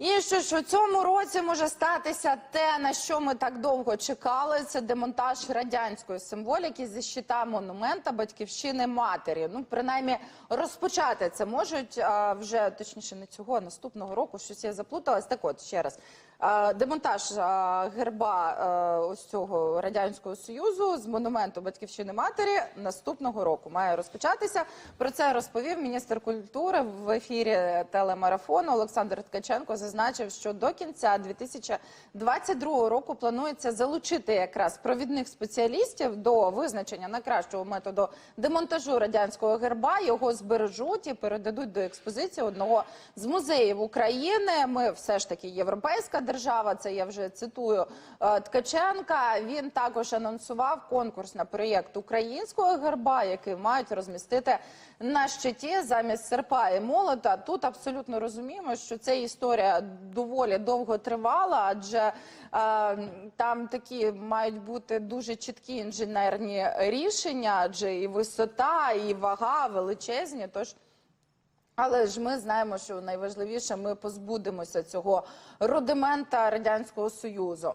І що ж у цьому році може статися те, на що ми так довго чекали, це демонтаж радянської символіки зі щита монумента батьківщини матері. Ну, принаймні, розпочати це можуть а, вже точніше не цього, а наступного року. Щось я заплуталась. Так от ще раз. Демонтаж герба ось цього радянського союзу з монументу батьківщини матері наступного року має розпочатися. Про це розповів міністр культури в ефірі телемарафону Олександр Ткаченко. Зазначив, що до кінця 2022 року планується залучити якраз провідних спеціалістів до визначення найкращого методу демонтажу радянського герба. Його збережуть і передадуть до експозиції одного з музеїв України. Ми все ж таки європейська держава. Це я вже цитую е, Ткаченка. Він також анонсував конкурс на проєкт українського герба, який мають розмістити на щиті замість серпа і молота. Тут абсолютно розуміємо, що ця історія доволі довго тривала, адже е, там такі мають бути дуже чіткі інженерні рішення, адже і висота, і вага величезні. Тож. Але ж ми знаємо, що найважливіше ми позбудемося цього рудимента радянського союзу.